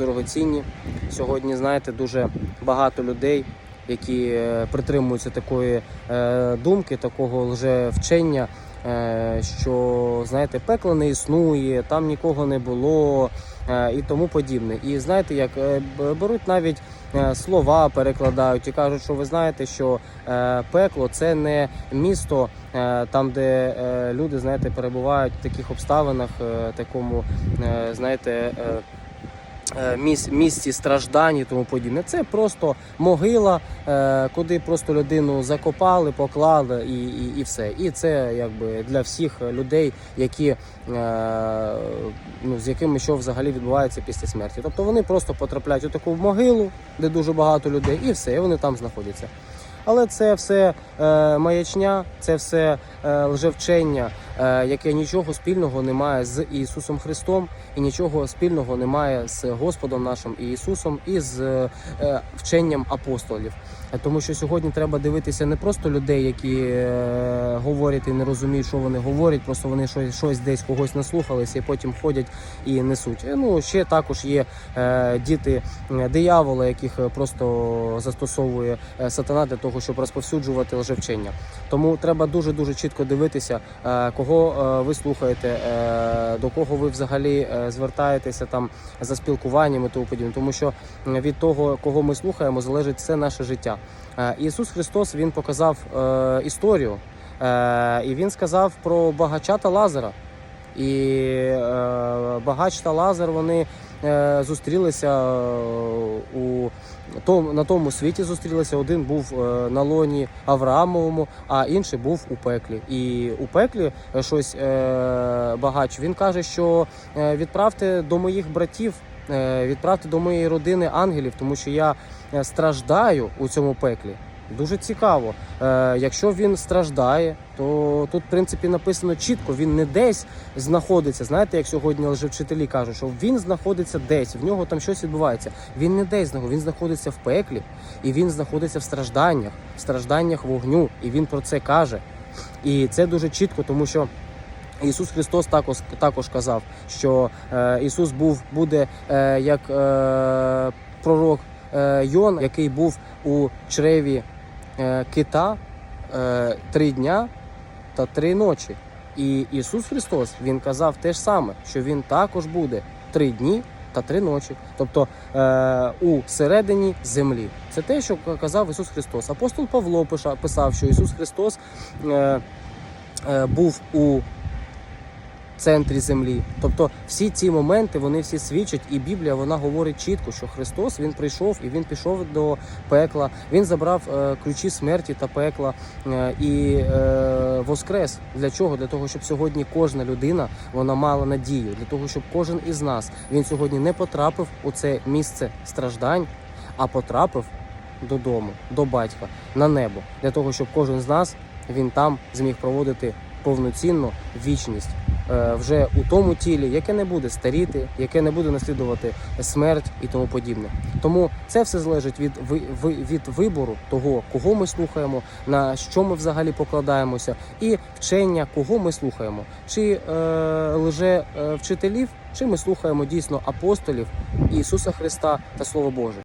дорогоцінні. Сьогодні, знаєте, дуже багато людей, які е, притримуються такої е, думки, такого лжевчення, е, що знаєте, пекла не існує, там нікого не було і тому подібне. І знаєте, як беруть навіть слова, перекладають і кажуть, що ви знаєте, що пекло це не місто, там, де люди, знаєте, перебувають в таких обставинах, такому, знаєте. Е, місці страждань і тому подібне. Це просто могила, е, куди просто людину закопали, поклали і, і, і все. І це якби для всіх людей, які е, ну, з якими що взагалі відбувається після смерті. Тобто вони просто потрапляють у таку могилу, де дуже багато людей, і все, і вони там знаходяться. Але це все е, маячня, це все е, лжевчення, яке нічого спільного не має з Ісусом Христом і нічого спільного не має з Господом нашим Ісусом і з е, е, вченням апостолів. Е, Тому що сьогодні треба дивитися не просто людей, які е, говорять і не розуміють, що вони говорять, просто вони щось, щось десь когось наслухалися і потім ходять і несуть. Е, Ну ще також є е, діти е, диявола, яких е, просто застосовує е, сатана для того, щоб розповсюджувати лжевчення. Тому треба дуже дуже чітко дивитися, е, кого е, ви слухаєте, е, до кого ви взагалі е, звертаєтеся там за спілкуванням і тому подібне. Тому що від того, кого ми слухаємо, залежить все наше життя. Ісус Христос Він показав історію, і він сказав про багача та Лазара. І багач та Лазар вони зустрілися том, на тому світі. Зустрілися. Один був е, на лоні Авраамовому, а інший був у пеклі. І у пеклі е, щось е, багач. Він каже, що відправте до моїх братів. Відправте до моєї родини ангелів, тому що я страждаю у цьому пеклі. Дуже цікаво. Е, якщо він страждає, то тут, в принципі, написано чітко, він не десь знаходиться. Знаєте, як сьогодні лжевчителі кажуть, що він знаходиться десь, в нього там щось відбувається. Він не десь він знаходиться в пеклі, і він знаходиться в стражданнях, в стражданнях вогню. І він про це каже. І це дуже чітко, тому що. Ісус Христос також також казав, що е, Ісус був буде е, як е, пророк е, Йон, який був у чреві кита е, три дня та три ночі. І Ісус Христос Він казав те ж саме, що Він також буде три дні та три ночі, тобто е, у середині землі. Це те, що казав Ісус Христос. Апостол Павло писав, що Ісус Христос е, е, був у центрі землі. Тобто всі ці моменти вони всі свідчать, і Біблія вона говорить чітко, що Христос він прийшов і він пішов до пекла. Він забрав е, ключі смерті та пекла е, і е, воскрес. Для чого? Для того, щоб сьогодні кожна людина вона мала надію, для того, щоб кожен із нас він сьогодні не потрапив у це місце страждань, а потрапив додому, до батька на небо, для того, щоб кожен з нас він там зміг проводити повноцінну вічність вже у тому тілі, яке не буде старіти, яке не буде наслідувати смерть і тому подібне. Тому це все залежить від від вибору того, кого ми слухаємо, на що ми взагалі покладаємося, і вчення, кого ми слухаємо, чи е, лже е, вчителів, чи ми слухаємо дійсно апостолів Ісуса Христа та Слово Боже.